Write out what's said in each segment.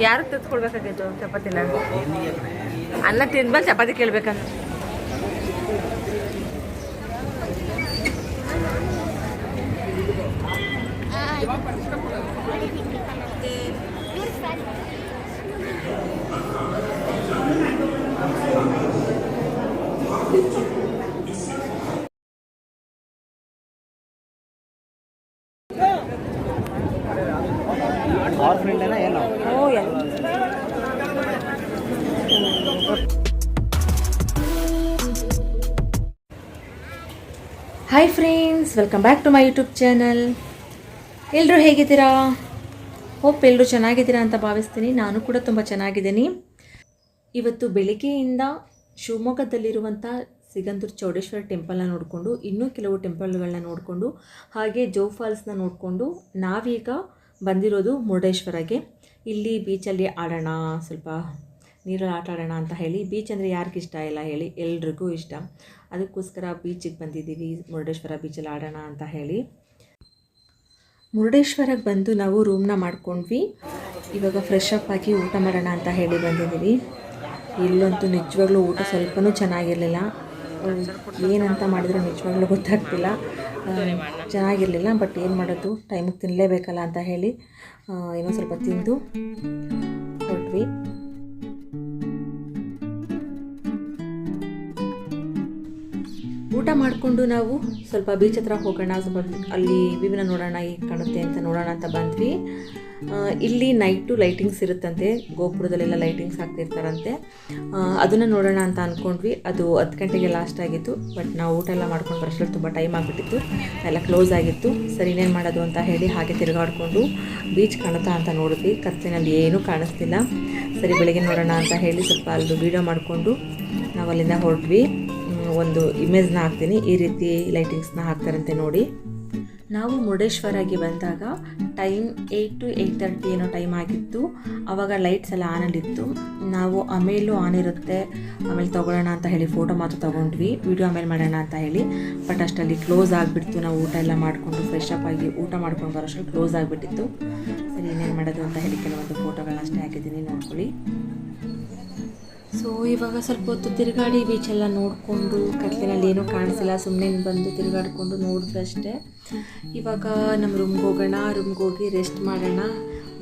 ಯಾರು ತೆಗೆದುಕೊಳ್ಬೇಕಾಗಿತ್ತು ಚಪಾತಿನ? ಅನ್ನ ತಿಂದ್ಮೇಲೆ chapati ಕೇಳ್ಬೇಕಂತ hi friends welcome back to my YouTube channel ಎಲ್ಲರೂ ಹೇಗಿದ್ದೀರಾ? ಹೋಪ್ ಎಲ್ಲರೂ ಚೆನ್ನಾಗಿದ್ದೀರಾ ಅಂತ ಭಾವಿಸ್ತೀನಿ. ನಾನು ಕೂಡ ತುಂಬ ಚೆನ್ನಾಗಿದ್ದೀನಿ. ಇವತ್ತು ಬೆಳಿಗ್ಗೆಯಿಂದ ಶಿವಮೊಗ್ಗದಲ್ಲಿರುವಂಥ ಸಿಗಂದೂರು ಚೌಡೇಶ್ವರ ಟೆಂಪಲ್ನ ನೋಡಿಕೊಂಡು, ಇನ್ನೂ ಕೆಲವು ಟೆಂಪಲ್ಗಳನ್ನ ನೋಡಿಕೊಂಡು, ಹಾಗೆ ಜೋ ಫಾಲ್ಸ್ನ ನೋಡಿಕೊಂಡು ನಾವೀಗ ಬಂದಿರೋದು ಮುರುಡೇಶ್ವರಗೆ. ಇಲ್ಲಿ ಬೀಚಲ್ಲಿ ಆಡೋಣ. ಸ್ವಲ್ಪ ನೀರಲ್ಲಿ ಆಟ ಆಡೋಣ ಅಂತ ಹೇಳಿ ಬೀಚ್ ಅಂದರೆ ಯಾರಿಗಿಷ್ಟ ಇಷ್ಟ ಇಲ್ಲ ಹೇಳಿ, ಎಲ್ರಿಗೂ ಇಷ್ಟ. ಅದಕ್ಕೋಸ್ಕರ ಬೀಚಿಗೆ ಬಂದಿದ್ದೀವಿ, ಮುರುಡೇಶ್ವರ ಬೀಚಲ್ಲಿ ಆಡೋಣ ಅಂತ ಹೇಳಿ. ಮುರುಡೇಶ್ವರಕ್ಕೆ ಬಂದು ನಾವು ರೂಮ್ನ ಮಾಡ್ಕೊಂಡ್ವಿ. ಇವಾಗ ಫ್ರೆಶ್ ಅಪ್ ಆಗಿ ಊಟ ಮಾಡೋಣ ಅಂತ ಹೇಳಿ ಬಂದಿದ್ದೀವಿ. ಇಲ್ಲಂತೂ ನಿಜವಾಗ್ಲೂ ಊಟ ಸ್ವಲ್ಪನೂ ಚೆನ್ನಾಗಿರಲಿಲ್ಲ. ಏನಂತ ಮಾಡಿದ್ರು ನಿಜವಾಗ್ಲೂ ಗೊತ್ತಾಗ್ತಿಲ್ಲ. ಚೆನ್ನಾಗಿರಲಿಲ್ಲ ಬಟ್ ಏನು ಮಾಡೋದು? ಟೈಮಿಗೆ ತಿನ್ನಲೇಬೇಕಲ್ಲ ಅಂತ ಹೇಳಿ ಏನೋ ಸ್ವಲ್ಪ ತಿಂದು ಹೊರಟ್ವಿ ಊಟ ಮಾಡಿಕೊಂಡು ನಾವು ಸ್ವಲ್ಪ ಬೀಚ್ ಹತ್ರ ಹೋಗೋಣ, ಸ್ವಲ್ಪ ಅಲ್ಲಿ ವಿವಿನ ನೋಡೋಣ ಹೇಗೆ ಕಾಣುತ್ತೆ ಅಂತ ನೋಡೋಣ ಅಂತ ಬಂದ್ವಿ. ಇಲ್ಲಿ ನೈಟು ಲೈಟಿಂಗ್ಸ್ ಇರುತ್ತಂತೆ, ಗೋಪುರದಲ್ಲೆಲ್ಲ ಲೈಟಿಂಗ್ಸ್ ಹಾಕ್ತಿರ್ತಾರಂತೆ. ಅದನ್ನು ನೋಡೋಣ ಅಂತ ಅಂದ್ಕೊಂಡ್ವಿ ಅದು ಹತ್ತು ಗಂಟೆಗೆ ಲಾಸ್ಟ್ ಆಗಿತ್ತು ಬಟ್ ನಾವು ಊಟ ಎಲ್ಲ ಮಾಡ್ಕೊಂಡು ಬರೋಷ್ಟ್ರಲ್ಲಿ ತುಂಬ ಟೈಮ್ ಆಗಿಬಿಟ್ಟಿತ್ತು. ಎಲ್ಲ ಕ್ಲೋಸ್ ಆಗಿತ್ತು. ಸರಿ, ಇನ್ನೇನು ಮಾಡೋದು ಅಂತ ಹೇಳಿ ಹಾಗೆ ತಿರುಗಾಡಿಕೊಂಡು ಬೀಚ್ ಕಾಣುತ್ತಾ ಅಂತ ನೋಡಿದ್ವಿ. ಕತ್ತಲಿನಲ್ಲಿ ಏನೂ ಕಾಣಿಸ್ತಿಲ್ಲ. ಸರಿ, ಬೆಳಗ್ಗೆ ನೋಡೋಣ ಅಂತ ಹೇಳಿ ಸ್ವಲ್ಪ ಅಲ್ಲದು ವೀಡಿಯೋ ಮಾಡಿಕೊಂಡು ನಾವು ಅಲ್ಲಿಂದ ಹೊರಟ್ವಿ. ಒಂದು ಇಮೇಜ್ನ ಹಾಕ್ತೀನಿ. ಈ ರೀತಿ ಲೈಟಿಂಗ್ಸ್ನ ಹಾಕ್ತಾರಂತೆ ನೋಡಿ. ನಾವು ಮುರುಡೇಶ್ವರಾಗಿ ಬಂದಾಗ time eight to eight thirty ಏನೋ ಟೈಮ್ ಆಗಿತ್ತು. ಆವಾಗ ಲೈಟ್ಸ್ ಎಲ್ಲ ಆನಲ್ಲಿತ್ತು ನಾವು ಆಮೇಲೂ ಆನ್ ಇರುತ್ತೆ. ಆಮೇಲೆ ತೊಗೊಳ್ಳೋಣ ಅಂತ ಹೇಳಿ ಫೋಟೋ ಮಾತ್ರ ತೊಗೊಂಡ್ವಿ. ವಿಡಿಯೋ ಆಮೇಲೆ ಮಾಡೋಣ ಅಂತ ಹೇಳಿ. ಬಟ್ ಅಷ್ಟಲ್ಲಿ ಕ್ಲೋಸ್ ಆಗಿಬಿಡ್ತು. ನಾವು ಊಟ ಎಲ್ಲ ಮಾಡಿಕೊಂಡು ಫ್ರೆಶ್ ಅಪ್ ಆಗಿ ಊಟ ಮಾಡ್ಕೊಂಡು ಬರೋಷ್ಟು ಕ್ಲೋಸ್ ಆಗಿಬಿಟ್ಟಿತ್ತು. ಸರಿ ಏನೇನು ಮಾಡೋದು ಅಂತ ಹೇಳಿ ಕೆಲವೊಂದು ಫೋಟೋಗಳನ್ನ ಅಷ್ಟೇ ಹಾಕಿದ್ದೀನಿ. ನೋಡ್ಕೊಳ್ಳಿ. ಸೊ ಇವಾಗ ಸ್ವಲ್ಪ ಹೊತ್ತು ತಿರುಗಾಡಿ ಬೀಚೆಲ್ಲ ನೋಡಿಕೊಂಡು, ಕತ್ಲಿನಲ್ಲಿ ಏನೂ ಕಾಣಿಸಿಲ್ಲ ಸುಮ್ಮನೆ ಬಂದು ತಿರುಗಾಡಿಕೊಂಡು ನೋಡಿದ್ರೆ ಅಷ್ಟೇ. ಇವಾಗ ನಮ್ಮ ರೂಮ್ಗೆ ಹೋಗೋಣ ರೂಮ್ಗೆ ಹೋಗಿ ರೆಸ್ಟ್ ಮಾಡೋಣ.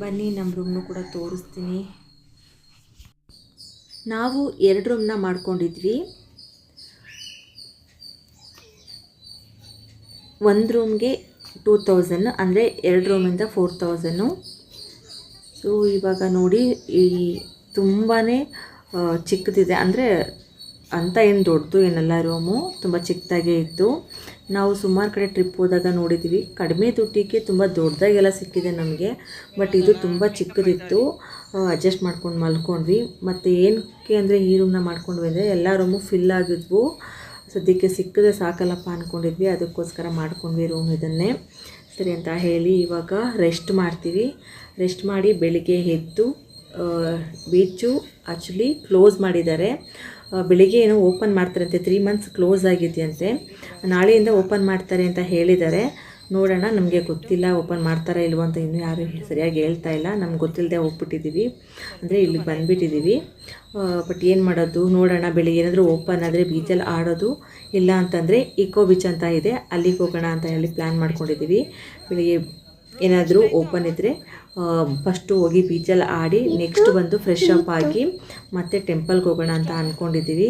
ಬನ್ನಿ ನಮ್ಮ ರೂಮ್ನು ಕೂಡ ತೋರಿಸ್ತೀನಿ. ನಾವು ಎರಡು ರೂಮ್ನ ಮಾಡ್ಕೊಂಡಿದ್ವಿ. ಒಂದು ರೂಮ್ಗೆ ಟೂ ತೌಸನ್ನು ಅಂದರೆ ಎರಡು ರೂಮಿಂದ ಫೋರ್ ತೌಸನ್ನು ಸೊ ಇವಾಗ ನೋಡಿ, ಈ ತುಂಬಾ ಚಿಕ್ಕದಿದೆ ಅಂದರೆ ಅಂತ ಏನು ದೊಡ್ಡದು ಏನಲ್ಲ, ರೂಮು ತುಂಬ ಚಿಕ್ಕದಾಗೇ ಇತ್ತು. ನಾವು ಸುಮಾರು ಕಡೆ ಟ್ರಿಪ್ ಹೋದಾಗ ನೋಡಿದ್ವಿ. ಕಡಿಮೆ ದುಡ್ಡಿಗೆ ತುಂಬ ದೊಡ್ಡದಾಗೆಲ್ಲ ಸಿಕ್ಕಿದೆ ನಮಗೆ ಬಟ್ ಇದು ತುಂಬ ಚಿಕ್ಕದಿತ್ತು. ಅಡ್ಜಸ್ಟ್ ಮಾಡ್ಕೊಂಡು ಮಲ್ಕೊಂಡ್ವಿ. ಮತ್ತು ಏನಕ್ಕೆ ಅಂದರೆ ಈ ರೂಮ್ನ ಮಾಡ್ಕೊಂಡ್ವಿ ಅಂದರೆ ಎಲ್ಲ ರೂಮು ಫಿಲ್ ಆಗಿದ್ವು. ಸದ್ಯಕ್ಕೆ ಸಿಕ್ಕದೆ ಸಾಕಲ್ಲಪ್ಪ ಅಂದ್ಕೊಂಡಿದ್ವಿ ಅದಕ್ಕೋಸ್ಕರ ಮಾಡ್ಕೊಂಡ್ವಿ ರೂಮ್ ಇದನ್ನೇ. ಸರಿ ಅಂತ ಹೇಳಿ ಇವಾಗ ರೆಸ್ಟ್ ಮಾಡ್ತೀವಿ. ರೆಸ್ಟ್ ಮಾಡಿ ಬೆಳಿಗ್ಗೆ ಎದ್ದು ಬೀಚು ಆ್ಯಕ್ಚುಲಿ ಕ್ಲೋಸ್ ಮಾಡಿದ್ದಾರೆ. ಬೆಳಿಗ್ಗೆ ಏನೋ ಓಪನ್ ಮಾಡ್ತಾರಂತೆ ತ್ರೀ ಮಂತ್ಸ್ ಕ್ಲೋಸ್ ಆಗಿದೆಯಂತೆ. ನಾಳೆಯಿಂದ ಓಪನ್ ಮಾಡ್ತಾರೆ ಅಂತ ಹೇಳಿದ್ದಾರೆ. ನೋಡೋಣ, ನಮಗೆ ಗೊತ್ತಿಲ್ಲ ಓಪನ್ ಮಾಡ್ತಾರಾ ಇಲ್ವೋ ಅಂತ ಇನ್ನೂ ಯಾರು ಸರಿಯಾಗಿ ಹೇಳ್ತಾ ಇಲ್ಲ. ನಮ್ಗೆ ಗೊತ್ತಿಲ್ಲದೆ ಹೋಗ್ಬಿಟ್ಟಿದ್ದೀವಿ ಅಂದರೆ ಇಲ್ಲಿಗೆ ಬಂದುಬಿಟ್ಟಿದ್ದೀವಿ ಬಟ್ ಏನು ಮಾಡೋದು? ನೋಡೋಣ, ಬೆಳಿಗ್ಗೆ ಏನಾದರೂ ಓಪನ್ ಆದರೆ ಬೀಚಲ್ಲಿ ಆಡೋದು ಇಲ್ಲ ಅಂತಂದರೆ ಇಕೋ ಬೀಚ್ ಅಂತ ಇದೆ. ಅಲ್ಲಿಗೆ ಹೋಗೋಣ ಅಂತ ಹೇಳಿ ಪ್ಲ್ಯಾನ್ ಮಾಡ್ಕೊಂಡಿದ್ದೀವಿ ಬೆಳಿಗ್ಗೆ ಏನಾದರೂ ಓಪನ್ ಇದ್ದರೆ ಫಸ್ಟು ಹೋಗಿ ಬೀಚಲ್ಲಿ ಆಡಿ ನೆಕ್ಸ್ಟ್ ಬಂದು ಫ್ರೆಶ್ ಅಪ್ ಆಗಿ ಮತ್ತೆ ಟೆಂಪಲ್ಗೆ ಹೋಗೋಣ ಅಂತ ಅಂದ್ಕೊಂಡಿದ್ದೀವಿ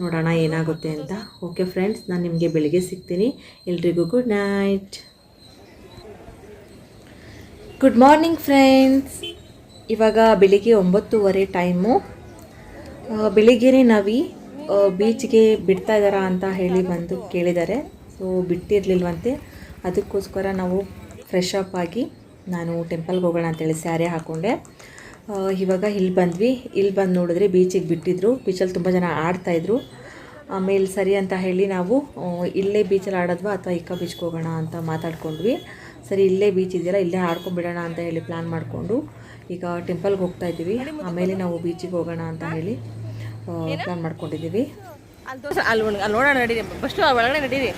ನೋಡೋಣ ಏನಾಗುತ್ತೆ ಅಂತ. ಓಕೆ ಫ್ರೆಂಡ್ಸ್ ನಾನು ನಿಮಗೆ ಬೆಳಿಗ್ಗೆ ಸಿಗ್ತೀನಿ. ಎಲ್ರಿಗೂ good night good morning friends ಇವಾಗ ಬೆಳಿಗ್ಗೆ ಒಂಬತ್ತುವರೆ ಟೈಮು ಬೆಳಿಗ್ಗೆನೇ ನವಿ ಬೀಚ್ಗೆ ಬಿಡ್ತಾ ಇದ್ದಾರಾ ಅಂತ ಹೇಳಿ ಬಂದು ಕೇಳಿದ್ದಾರೆ. ಸೊ ಬಿಟ್ಟಿರಲಿಲ್ವಂತೆ. ಅದಕ್ಕೋಸ್ಕರ ನಾವು ಫ್ರೆಶ್ ಅಪ್ ಆಗಿ ನಾನು ಟೆಂಪಲ್ಗೆ ಹೋಗೋಣ ಅಂತೇಳಿ ಸ್ಯಾರಿ ಹಾಕ್ಕೊಂಡೆ ಇವಾಗ ಇಲ್ಲಿ ಬಂದ್ವಿ. ಇಲ್ಲಿ ಬಂದು ನೋಡಿದ್ರೆ ಬೀಚಿಗೆ ಬಿಟ್ಟಿದ್ರು. ಬೀಚಲ್ಲಿ ತುಂಬ ಜನ ಆಡ್ತಾಯಿದ್ರು ಆಮೇಲೆ ಸರಿ ಅಂತ ಹೇಳಿ ನಾವು ಇಲ್ಲೇ ಬೀಚಲ್ಲಿ ಆಡೋದ್ವಾ ಅಥವಾ ಇಕ್ಕ ಬೀಚ್ಗೆ ಹೋಗೋಣ ಅಂತ ಮಾತಾಡ್ಕೊಂಡ್ವಿ. ಸರಿ ಇಲ್ಲೇ ಬೀಚ್ ಇದೆಯಲ್ಲ ಇಲ್ಲೇ ಆಡ್ಕೊಂಡ್ಬಿಡೋಣ ಅಂತ ಹೇಳಿ ಪ್ಲ್ಯಾನ್ ಮಾಡಿಕೊಂಡು ಈಗ ಟೆಂಪಲ್ಗೆ ಹೋಗ್ತಾ ಇದ್ದೀವಿ. ಆಮೇಲೆ ನಾವು ಬೀಚಿಗೆ ಹೋಗೋಣ ಅಂತ ಹೇಳಿ ಪ್ಲ್ಯಾನ್ ಮಾಡ್ಕೊಂಡಿದ್ದೀವಿ. ಅಲ್ಲಿ ಅಲ್ಲಿ ನೋಡೋಣ ನಡೀರಿ. ಫಸ್ಟು ಒಳಗಡೆ ನಡೀರಿ.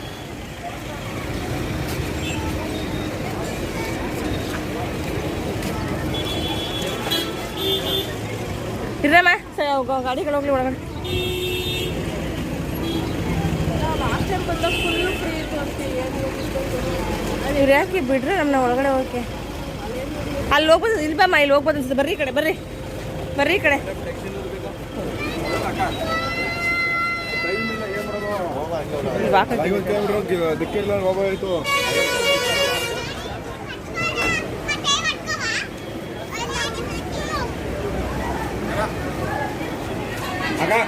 ಗಾಡಿಗಳು ಹೋಗ್ಲಿ ಒಳಗಡೆ. ಇವ್ರು ಯಾಕೆ ಬಿಡ್ರಿ ನಮ್ಮನ್ನ ಒಳಗಡೆ ಹೋಗಕ್ಕೆ? ಅಲ್ಲಿ ಹೋಗ್ಬೋದು, ಇಲ್ಲಿ ಬಮ್ಮ, ಇಲ್ಲಿ ಹೋಗ್ಬೋದು ಅನ್ಸುತ್ತೆ. ಬರ್ರಿ ಕಡೆ, ಬರ್ರಿ. ಬರ್ರಿ ಈ ಕಡೆ. ವಾಕ್ అన్నా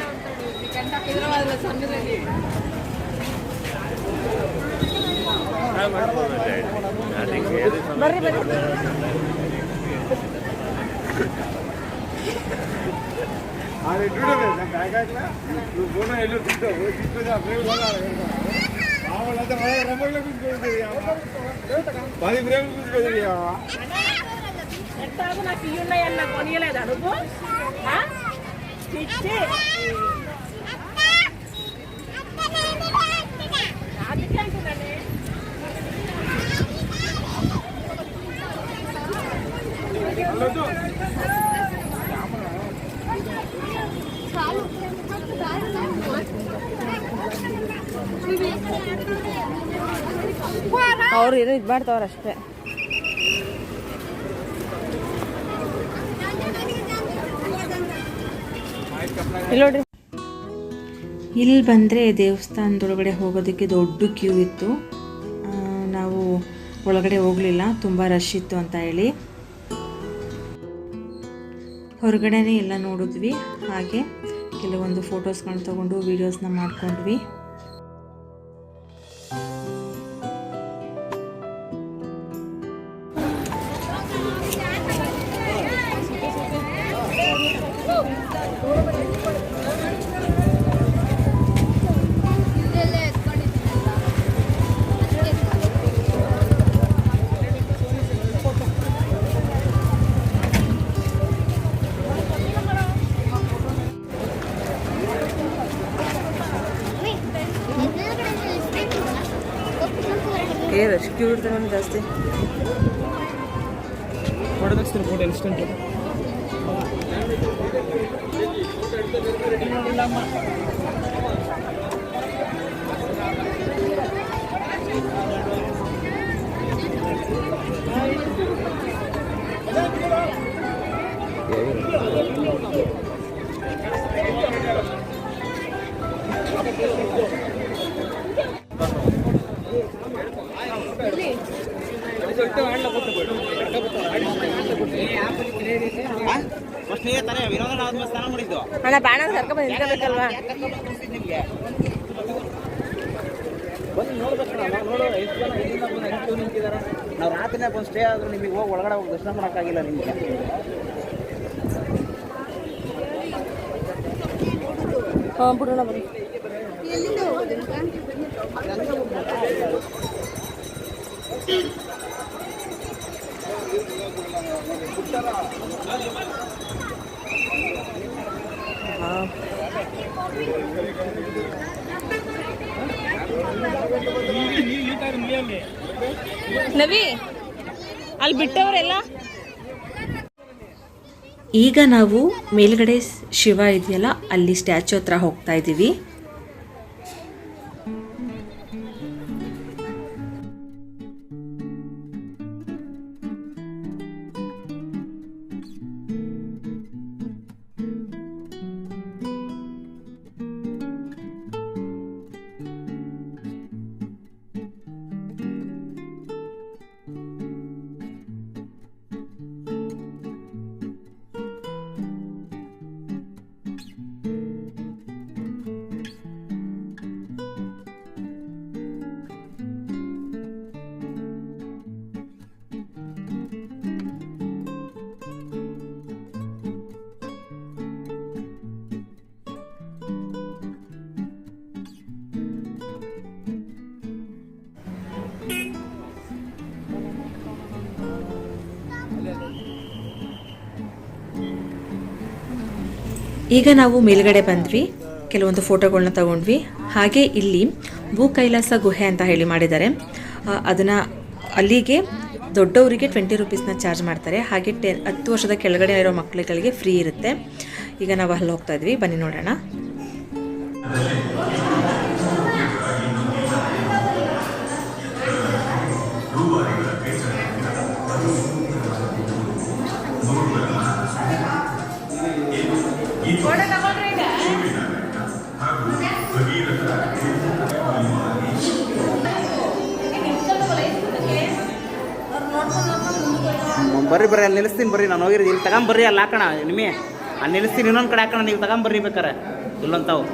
అది చూడలేదు నువ్వు పోనా ఎల్లు తింటావు తింటుంది అప్పుడే కావాలంటే మన రమ్మల్లో కూర్చోదు పది ప్రేమ కూర్చోదు నాకు ఇవి ఉన్నాయన్న కొనియలేదు అడుగు ಅವ್ರು ಏನೋ ಇದು ಮಾಡ್ತಾವ್ರ ಅಷ್ಟೇ. ಇಲ್ಲಿ ನೋಡ್ರಿ. ಇಲ್ಲಿ ಬಂದರೆ ದೇವಸ್ಥಾನದೊಳಗಡೆ ಹೋಗೋದಕ್ಕೆ ದೊಡ್ಡ ಕ್ಯೂ ಇತ್ತು. ನಾವು ಒಳಗಡೆ ಹೋಗಲಿಲ್ಲ, ತುಂಬ ರಶ್ ಇತ್ತು ಅಂತ ಹೇಳಿ. ಹೊರಗಡೆನೇ ಎಲ್ಲ ನೋಡಿದ್ವಿ. ಹಾಗೆ ಕೆಲವೊಂದು ಫೋಟೋಸ್ಗಳನ್ನ ತೊಗೊಂಡು ವೀಡಿಯೋಸ್ನ ಮಾಡ್ಕೊಂಡ್ವಿ. ಏ ರಶ್ ಜಾಸ್ತಿ. ಜಾಸ್ತಿ ಫಸ್ಟ್ ಅಣ್ಣ ಬಾಣ ಕರ್ಕೊಂಡ್ ಬಂದು ನಿಂತ್ಕೋಬೇಕಲ್ವಾ? ಬಂದು ನೋಡ್ಬೇಕಣ್ಣ ನಾವು ನೋಡು ಎಷ್ಟು ಜನ ಎಲ್ಲಿಂದ ಬಂದು ಹೆಂಗೆ ಕ್ಯೂ ನಿಂತಿದ್ದಾರೆ ನಾವು ರಾತ್ರಿನೇ ಬಂದು ಸ್ಟೇ ಆದ್ರೂ ನಿಮಗೆ ಹೋಗಿ ಒಳಗಡೆ ಹೋಗಿ ದರ್ಶನ ಮಾಡೋಕ್ಕಾಗಿಲ್ಲ ನಿಮಗೆ. ಹಾಂ ಬಿಡೋಣ ಬನ್ನಿ. ನವಿ ಅಲ್ಲಿ ಬಿಟ್ಟವರೆಲ್ಲ? ಈಗ ನಾವು ಮೇಲ್ಗಡೆ ಶಿವ ಇದೆಯಲ್ಲ ಅಲ್ಲಿ ಸ್ಟ್ಯಾಚು ಹತ್ರ ಹೋಗ್ತಾ ಇದ್ದೀವಿ. ಈಗ ನಾವು ಮೇಲ್ಗಡೆ ಬಂದ್ವಿ. ಕೆಲವೊಂದು ಫೋಟೋಗಳನ್ನ ತಗೊಂಡ್ವಿ. ಹಾಗೆ ಇಲ್ಲಿ ಭೂ ಕೈಲಾಸ ಗುಹೆ ಅಂತ ಹೇಳಿ ಮಾಡಿದ್ದಾರೆ. ಅದನ್ನು ಅಲ್ಲಿಗೆ ದೊಡ್ಡವರಿಗೆ ಟ್ವೆಂಟಿ ರುಪೀಸ್ನ ಚಾರ್ಜ್ ಮಾಡ್ತಾರೆ. ಹಾಗೆ ಟೆನ್ ಹತ್ತು ವರ್ಷದ ಕೆಳಗಡೆ ಇರೋ ಮಕ್ಕಳುಗಳಿಗೆ ಫ್ರೀ ಇರುತ್ತೆ. ಈಗ ನಾವು ಅಲ್ಲಿ ಹೋಗ್ತಾ ಇದ್ವಿ. ಬನ್ನಿ ನೋಡೋಣ. ಬರ್ರಿ ಬರ್ರಿ, ಅಲ್ಲಿ ನಿಲ್ಲಿಸ್ತೀನಿ ಬರ್ರಿ, ನಾನು ಹೋಗಿರಿ ಇಲ್ಲಿ ತಗೊಂಬರ್ರಿ, ಅಲ್ಲಿ ಹಾಕೋಣ. ನಿಮಗೆ, ಅಲ್ಲಿ ನಿಲ್ಲಿಸ್ತೀನಿ, ಇನ್ನೊಂದು ಕಡೆ ಹಾಕೋಣ, ನೀವು ತಗೊಂಬರ್ರಿ ಬೇಕಾರೆ. ಇಲ್ಲಂತಾವು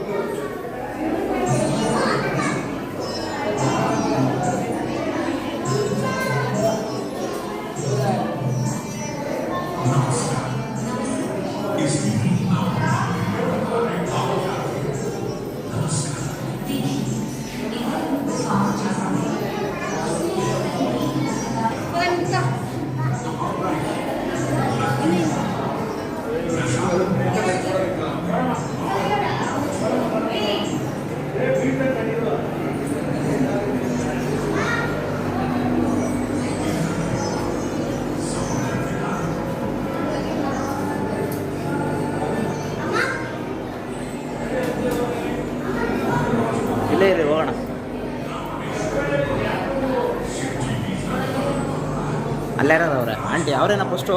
ಅವ್ರೇನ ಫಸ್ಟು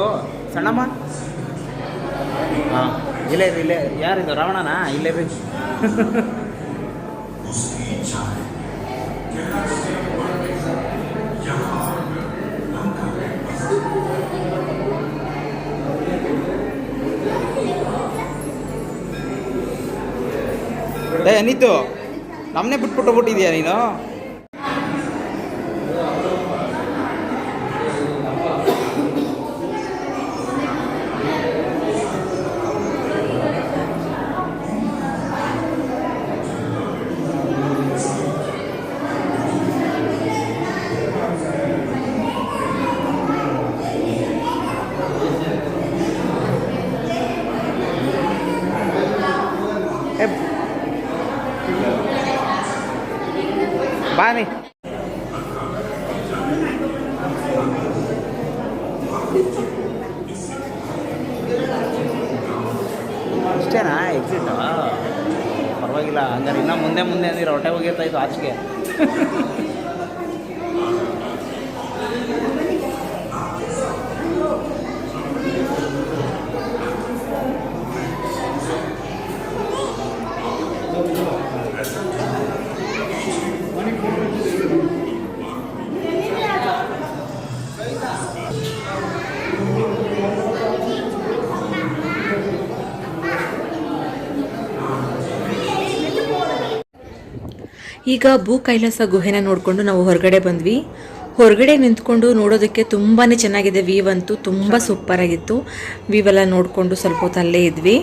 ಸಣ್ಣಮ್ಮ? ಹಾಂ, ಇಲ್ಲೇ ಇದು ಇಲ್ಲೇ ಯಾರಿದು? ರಾವಣನಾ? ಇಲ್ಲೇ ಬೇಕು ಏ, ಅನಿತು ನಮ್ಮನ್ನೇ ಬಿಟ್ಬಿಟ್ಟು ಬಿಟ್ಟಿದ್ಯಾ ನೀನು? ಈಗ ಭೂ ಕೈಲಾಸ ಗುಹೆನ ನೋಡಿಕೊಂಡು ನಾವು ಹೊರಗಡೆ ಬಂದ್ವಿ. ಹೊರಗಡೆ ನಿಂತ್ಕೊಂಡು ನೋಡೋದಕ್ಕೆ ತುಂಬಾ ಚೆನ್ನಾಗಿದೆ ವೀವ್ ಅಂತೂ ತುಂಬ ಸೂಪರಾಗಿತ್ತು ವ್ಯೂವೆಲ್ಲ ಎಲ್ಲ ನೋಡಿಕೊಂಡು ಸ್ವಲ್ಪ ಹೊತ್ತು ಅಲ್ಲೇ ಇದ್ವಿ.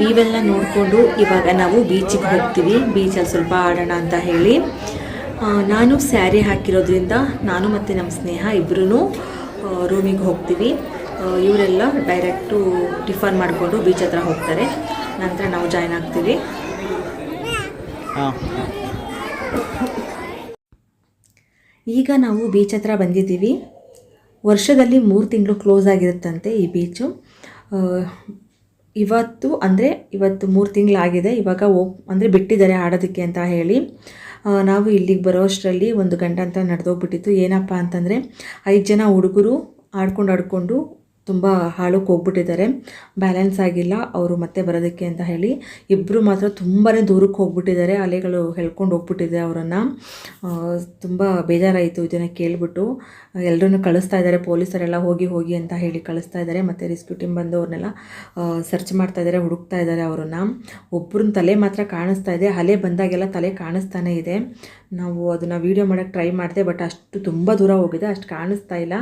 ವೀವೆಲ್ಲ ನೋಡಿಕೊಂಡು ಇವಾಗ ನಾವು ಬೀಚಿಗೆ ಹೋಗ್ತೀವಿ. ಬೀಚಲ್ಲಿ ಸ್ವಲ್ಪ ಆಡೋಣ ಅಂತ ಹೇಳಿ. ನಾನು ಸ್ಯಾರಿ ಹಾಕಿರೋದ್ರಿಂದ ನಾನು ಮತ್ತು ನಮ್ಮ ಸ್ನೇಹ ಇಬ್ಬರೂ ರೂಮಿಗೆ ಹೋಗ್ತೀವಿ. ಇವರೆಲ್ಲ ಡೈರೆಕ್ಟು ಟಿಫನ್ ಮಾಡಿಕೊಂಡು ಬೀಚ್ ಹತ್ರ ಹೋಗ್ತಾರೆ. ನಂತರ ನಾವು ಜಾಯ್ನ್ ಆಗ್ತೀವಿ. ಈಗ ನಾವು ಬೀಚ್ ಹತ್ರ ಬಂದಿದ್ದೀವಿ. ವರ್ಷದಲ್ಲಿ ಮೂರು ತಿಂಗಳು ಕ್ಲೋಸ್ ಆಗಿರುತ್ತಂತೆ ಈ ಬೀಚು ಇವತ್ತು ಅಂದರೆ ಇವತ್ತು ಮೂರು ತಿಂಗಳಾಗಿದೆ. ಇವಾಗ ಹೋಗ್ ಅಂದರೆ ಬಿಟ್ಟಿದ್ದಾರೆ ಆಡೋದಕ್ಕೆ ಅಂತ ಹೇಳಿ. ನಾವು ಇಲ್ಲಿಗೆ ಬರೋಷ್ಟರಲ್ಲಿ ಒಂದು ಗಂಟೆ ಅಂತ ನಡೆದೋಗ್ಬಿಟ್ಟಿತ್ತು. ಏನಪ್ಪ ಅಂತಂದರೆ ಐದು ಜನ ಹುಡುಗರು ಆಡ್ಕೊಂಡು ಆಡ್ಕೊಂಡು ತುಂಬ ಹಾಳಕ್ಕೆ ಹೋಗ್ಬಿಟ್ಟಿದ್ದಾರೆ. ಬ್ಯಾಲೆನ್ಸ್ ಆಗಿಲ್ಲ. ಅವರು ಮತ್ತೆ ಬರೋದಕ್ಕೆ ಅಂತ ಹೇಳಿ ಇಬ್ಬರು ಮಾತ್ರ ತುಂಬಾ ದೂರಕ್ಕೆ ಹೋಗ್ಬಿಟ್ಟಿದ್ದಾರೆ. ಅಲೆಗಳು ಹೇಳ್ಕೊಂಡು ಹೋಗ್ಬಿಟ್ಟಿದೆ ಅವರನ್ನು. ತುಂಬ ಬೇಜಾರಾಯಿತು ಇದನ್ನು ಕೇಳಿಬಿಟ್ಟು. ಎಲ್ಲರನ್ನು ಕಳಿಸ್ತಾ ಇದ್ದಾರೆ. ಪೊಲೀಸರೆಲ್ಲ ಹೋಗಿ ಹೋಗಿ ಅಂತ ಹೇಳಿ ಕಳಿಸ್ತಾ ಇದ್ದಾರೆ. ಮತ್ತು ರೆಸ್ಕ್ಯೂ ಟೀಮ್ ಬಂದು ಅವ್ರನ್ನೆಲ್ಲ ಸರ್ಚ್ ಮಾಡ್ತಾ ಇದ್ದಾರೆ, ಹುಡುಕ್ತಾ ಇದ್ದಾರೆ ಅವರನ್ನು. ಒಬ್ಬರನ್ನ ತಲೆ ಮಾತ್ರ ಕಾಣಿಸ್ತಾ ಇದೆ. ಅಲೆ ಬಂದಾಗೆಲ್ಲ ತಲೆ ಕಾಣಿಸ್ತಾನೆ ಇದೆ. ನಾವು ಅದನ್ನು ವೀಡಿಯೋ ಮಾಡೋಕ್ಕೆ ಟ್ರೈ ಮಾಡಿದೆ ಬಟ್ ಅಷ್ಟು ತುಂಬ ದೂರ ಹೋಗಿದೆ. ಅಷ್ಟು ಕಾಣಿಸ್ತಾ ಇಲ್ಲ.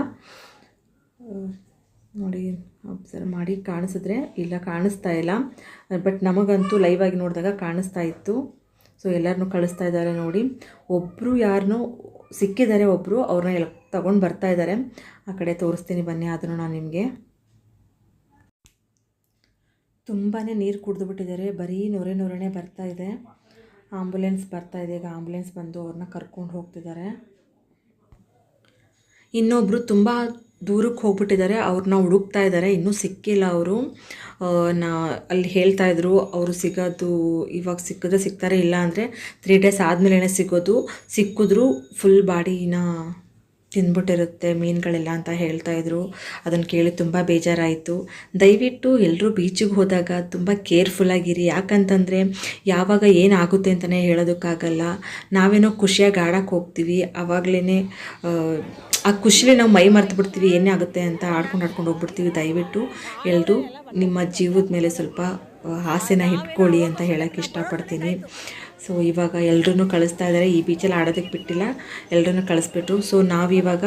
ನೋಡಿ ಅಬ್ಸರ್ವ್ ಮಾಡಿ ಕಾಣಿಸಿದ್ರೆ, ಇಲ್ಲ ಕಾಣಿಸ್ತಾ ಇಲ್ಲ. ಬಟ್ ನಮಗಂತೂ ಲೈವ್ ಆಗಿ ನೋಡಿದಾಗ ಕಾಣಿಸ್ತಾ ಇತ್ತು. ಸೊ ಎಲ್ಲರನ್ನೂ ಕಳಿಸ್ತಾ ಇದ್ದಾರೆ ನೋಡಿ. ಒಬ್ಬರು ಯಾರನ್ನೂ ಸಿಕ್ಕಿದ್ದಾರೆ ಒಬ್ಬರು ಅವ್ರನ್ನ ಎಲ್ಲ ತೊಗೊಂಡು ಬರ್ತಾ ಇದ್ದಾರೆ. ಆ ಕಡೆ ತೋರಿಸ್ತೀನಿ ಬನ್ನಿ ಆದರೂ ನಾನು ನಿಮಗೆ. ತುಂಬಾ ನೀರು ಕುಡಿದು ಬಿಟ್ಟಿದ್ದಾರೆ ಬರೀ ನೊರೆ ನೊರೆನೇ ಬರ್ತಾ ಇದೆ. ಆಂಬುಲೆನ್ಸ್ ಬರ್ತಾ ಇದೆ. ಈಗ ಆಂಬುಲೆನ್ಸ್ ಬಂದು ಅವ್ರನ್ನ ಕರ್ಕೊಂಡು ಹೋಗ್ತಿದ್ದಾರೆ. ಇನ್ನೊಬ್ಬರು ತುಂಬ ದೂರಕ್ಕೆ ಹೋಗ್ಬಿಟ್ಟಿದ್ದಾರೆ, ಅವ್ರನ್ನ ಹುಡುಕ್ತಾ ಇದ್ದಾರೆ. ಇನ್ನೂ ಸಿಕ್ಕಿಲ್ಲ ಅವರು. ನಾ, ಅಲ್ಲಿ ಹೇಳ್ತಾ ಇದ್ರು, ಅವರು ಸಿಗೋದು, ಇವಾಗ ಸಿಕ್ಕಿದ್ರೆ ಸಿಗ್ತಾರೆ, ಇಲ್ಲ ಅಂದರೆ ತ್ರೀ ಡೇಸ್ ಆದಮೇಲೆ ಸಿಗೋದು. ಸಿಕ್ಕಿದ್ರು ಫುಲ್ ಬಾಡಿನ ತಿಂದ್ಬಿಟ್ಟಿರುತ್ತೆ ಮೀನುಗಳೆಲ್ಲ ಅಂತ ಹೇಳ್ತಾ ಇದ್ರು. ಅದನ್ನು ಕೇಳಿ ತುಂಬ ಬೇಜಾರಾಯಿತು. ದಯವಿಟ್ಟು ಎಲ್ಲರೂ ಬೀಚಿಗೆ ಹೋದಾಗ ತುಂಬ ಕೇರ್ಫುಲ್ಲಾಗಿರಿ ಯಾಕಂತಂದರೆ ಯಾವಾಗ ಏನಾಗುತ್ತೆ ಅಂತಲೇ ಹೇಳೋದಕ್ಕಾಗಲ್ಲ. ನಾವೇನೋ ಖುಷಿಯಾಗಿ ಆಡೋಕ್ಕೆ ಹೋಗ್ತೀವಿ. ಆವಾಗಲೇ ಆ ಖುಷಿಲಿ ನಾವು ಮೈ ಮರ್ತು ಬಿಡ್ತೀವಿ, ಏನೇ ಆಗುತ್ತೆ ಅಂತ ಆಡ್ಕೊಂಡು ಆಡ್ಕೊಂಡು ಹೋಗ್ಬಿಡ್ತೀವಿ. ದಯವಿಟ್ಟು ಎಲ್ಲರೂ ನಿಮ್ಮ ಜೀವದ ಮೇಲೆ ಸ್ವಲ್ಪ ಆಸೆನ ಇಟ್ಕೊಳ್ಳಿ ಅಂತ ಹೇಳೋಕ್ಕೆ ಇಷ್ಟಪಡ್ತೀನಿ. ಸೊ ಇವಾಗ ಎಲ್ಲರೂ ಕಳಿಸ್ತಾ ಇದ್ದಾರೆ ಈ ಬೀಚಲ್ಲಿ ಆಡೋದಕ್ಕೆ ಬಿಟ್ಟಿಲ್ಲ. ಎಲ್ಲರೂ ಕಳಿಸ್ಬಿಟ್ರು. ಸೊ ನಾವಿವಾಗ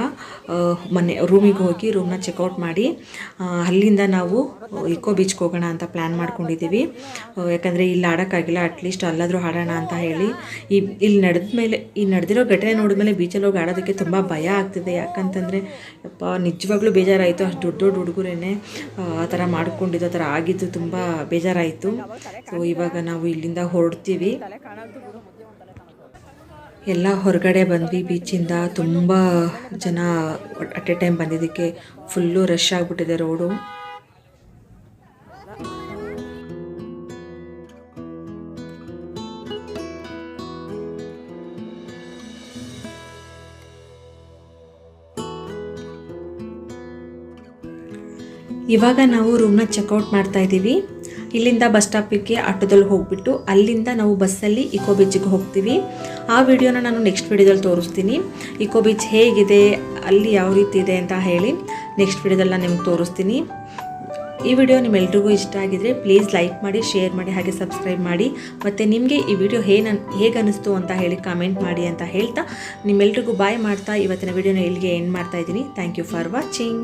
ಮನೆ ರೂಮಿಗೆ ಹೋಗಿ ರೂಮ್ನ ಚೆಕ್ಔಟ್ ಮಾಡಿ ಅಲ್ಲಿಂದ ನಾವು ಇಕೋ ಬೀಚ್ಗೆ ಹೋಗೋಣ ಅಂತ ಪ್ಲ್ಯಾನ್ ಮಾಡ್ಕೊಂಡಿದ್ದೀವಿ ಯಾಕಂದರೆ ಇಲ್ಲಿ ಆಡೋಕ್ಕಾಗಿಲ್ಲ. ಅಟ್ಲೀಸ್ಟ್ ಅಲ್ಲಾದರೂ ಆಡೋಣ ಅಂತ ಹೇಳಿ. ಈ, ಇಲ್ಲಿ ನಡೆದ ಮೇಲೆ ಈ ನಡೆದಿರೋ ಘಟನೆ ನೋಡಿದ್ಮೇಲೆ ಬೀಚಲ್ಲಿ ಹೋಗಿ ಆಡೋದಕ್ಕೆ ತುಂಬ ಭಯ ಆಗ್ತಿದೆ. ಯಾಕಂತಂದರೆ, ಯಪ್ಪ, ನಿಜವಾಗ್ಲೂ ಬೇಜಾರಾಯಿತು. ಅಷ್ಟು ದೊಡ್ಡ ದೊಡ್ಡ ಹುಡುಗರೇನೆ, ಆ ಥರ ಮಾಡ್ಕೊಂಡಿದ್ದು, ಆ ಥರ ಆಗಿದ್ದು ತುಂಬ ಬೇಜಾರಾಯಿತು. ಸೊ ಇವಾಗ ನಾವು ಇಲ್ಲಿಂದ ಹೊರಡ್ತೀವಿ. ಎಲ್ಲ ಹೊರಗಡೆ ಬಂದ್ವಿ ಬೀಚಿಂದ ತುಂಬ ಜನ ಅಟ್ ಎ ಟೈಮ್ ಬಂದಿದ್ದಕ್ಕೆ ಫುಲ್ಲು ರಶ್ ಆಗಿಬಿಟ್ಟಿದೆ ರೋಡು. ಇವಾಗ ನಾವು ರೂಮ್ನ ಚೆಕ್ಔಟ್ ಮಾಡ್ತಾ ಇದ್ದೀವಿ. ಇಲ್ಲಿಂದ ಬಸ್ ಸ್ಟಾಪಿಗೆ ಆಟೋದಲ್ಲಿ ಹೋಗ್ಬಿಟ್ಟು ಅಲ್ಲಿಂದ ನಾವು ಬಸ್ಸಲ್ಲಿ ಇಕೋ ಬೀಚಿಗೆ ಹೋಗ್ತೀವಿ. ಆ ವಿಡಿಯೋನ ನಾನು ನೆಕ್ಸ್ಟ್ ವಿಡಿಯೋದಲ್ಲಿ ತೋರಿಸ್ತೀನಿ. ಇಕೋ ಬೀಚ್ ಹೇಗಿದೆ, ಅಲ್ಲಿ ಯಾವ ರೀತಿ ಇದೆ ಅಂತ ಹೇಳಿ ನೆಕ್ಸ್ಟ್ ವಿಡಿಯೋದಲ್ಲಿ ನಾನು ನಿಮ್ಗೆ ತೋರಿಸ್ತೀನಿ. ಈ ವಿಡಿಯೋ ನಿಮ್ಮೆಲ್ರಿಗೂ ಇಷ್ಟ ಆಗಿದರೆ ಪ್ಲೀಸ್ ಲೈಕ್ ಮಾಡಿ ಶೇರ್ ಮಾಡಿ, ಹಾಗೆ ಸಬ್ಸ್ಕ್ರೈಬ್ ಮಾಡಿ. ಮತ್ತು ನಿಮಗೆ ಈ ವಿಡಿಯೋ ಏನು ಹೇಗೆ ಅನ್ನಿಸ್ತು ಅಂತ ಹೇಳಿ ಕಾಮೆಂಟ್ ಮಾಡಿ ಅಂತ ಹೇಳ್ತಾ ನಿಮ್ಮೆಲ್ರಿಗೂ ಬಾಯ್ ಮಾಡ್ತಾ ಇವತ್ತಿನ ವಿಡಿಯೋನ ಇಲ್ಲಿಗೆ ಎಂಡ್ ಮಾಡ್ತಾ ಇದ್ದೀನಿ. Thank you for watching